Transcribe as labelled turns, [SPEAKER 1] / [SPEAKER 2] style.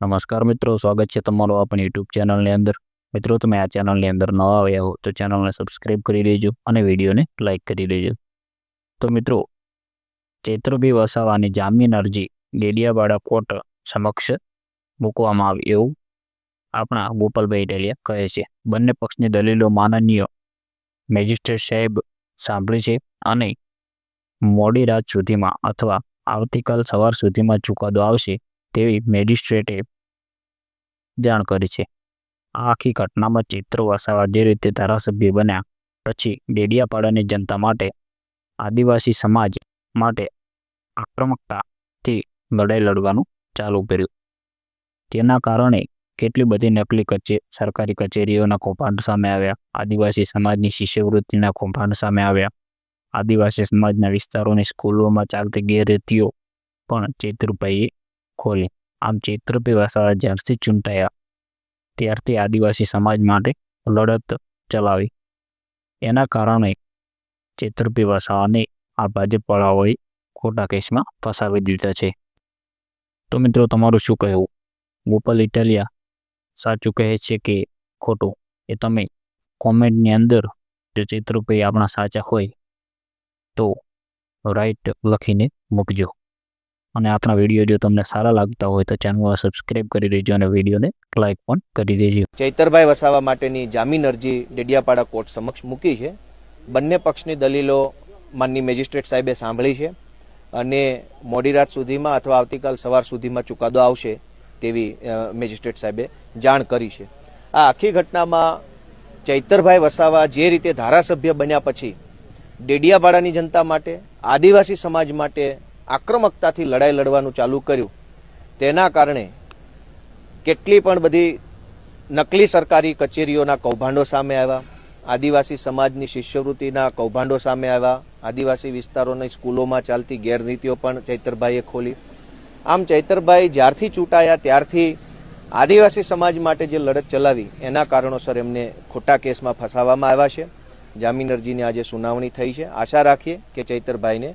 [SPEAKER 1] નમસ્કાર મિત્રો, સ્વાગત છે તમારું આપણી યુટ્યુબ ચેનલની અંદર. મિત્રો, તમે આ ચેનલની અંદર નવા આવ્યા હો તો ચેનલને સબસ્ક્રાઈબ કરી દેજો અને વિડીયોને લાઇક કરી દેજો. તો મિત્રો, ચૈત્રભી વસાવાની જામીન અરજી ડેડિયાવાડા કોર્ટ સમક્ષ મૂકવામાં આવી એવું આપણા ગોપાલભાઈ ડેલિયા કહે છે. બંને પક્ષની દલીલો માનનીય મેજિસ્ટ્રેટ સાહેબ સાંભળી છે અને મોડી રાત સુધીમાં અથવા આવતીકાલ સવાર સુધીમાં ચુકાદો આવશે તેવી મેજિસ્ટ્રેટે જાણ કરી છે. આ આખી ઘટનામાં ચિત્ર વસાવા જે રીતે ધારાસભ્ય બન્યા, પછી ડેડિયાપાડાની જનતા માટે, આદિવાસી સમાજ માટે આક્રમકતાથી લડાઈ લડવાનું ચાલુ કર્યું. તેના કારણે કેટલી બધી નકલી કચે, સરકારી કચેરીઓના કૌભાંડ સામે આવ્યા, આદિવાસી સમાજની શિષ્યવૃત્તિના કૌભાંડ સામે આવ્યા. આદિવાસી સમાજના વિસ્તારોની સ્કૂલોમાં ચાલતી ગેરરીતિઓ પણ ચેતુરભાઈએ ખોલી. આમ ચૈત્રભાઈ વસાવા જ્યારથી ચૂંટાયા, ત્યારથી આદિવાસી સમાજ માટે લડત ચલાવી. એના કારણે ચૈત્રભાઈ વસાવાને આ ભાજપવાળાઓએ ખોટા કેસમાં ફસાવી દીધા છે. તો મિત્રો, તમારું શું કહેવું? ગોપાલ ઇટાલિયા સાચું કહે છે કે ખોટું? એ તમે કોમેન્ટની અંદર જો ચૈત્રભાઈ આપણા સાચા હોય તો રાઈટ લખીને મૂકજો. અને આપણા વીડિયો જો તમને સારા લાગતા હોય તો ચેનલને સબસ્ક્રાઇબ કરી દેજો અને વિડીયોને લાઈક પણ કરી દેજો.
[SPEAKER 2] ચૈતરભાઈ વસાવા માટેની જામીન અરજી ડેડિયાપાડા કોર્ટ સમક્ષ મૂકી છે. બંને પક્ષની દલીલો માનની મેજિસ્ટ્રેટ સાહેબે સાંભળી છે અને મોડી રાત સુધીમાં અથવા આવતીકાલ સવાર સુધીમાં ચુકાદો આવશે તેવી મેજિસ્ટ્રેટ સાહેબે જાણ કરી છે. આ આખી ઘટનામાં ચૈતરભાઈ વસાવા જે રીતે ધારાસભ્ય બન્યા પછી ડેડિયાપાડાની જનતા માટે, આદિવાસી સમાજ માટે આક્રમકતાથી લડાઈ લડવાનું ચાલુ કર્યું. તેના કારણે કેટલી પણ બધી નકલી સરકારી કચેરીઓના કૌભાંડો સામે આવ્યા. આદિવાસી સમાજની શિષ્યવૃત્તિના કૌભાંડો સામે આવ્યા. આદિવાસી વિસ્તારોની સ્કૂલોમાં ચાલતી ગેરરીતિઓ પણ ચૈતરભાઈએ ખોલી. આમ ચૈતરભાઈ જ્યારથી ચૂંટાયા ત્યારથી આદિવાસી સમાજ માટે જે લડત ચલાવી, એના કારણોસર એમને ખોટા કેસમાં ફસાવવામાં આવ્યા છે. જામીન અરજીની આજે સુનાવણી થઈ છે. આશા રાખીએ કે ચૈતરભાઈને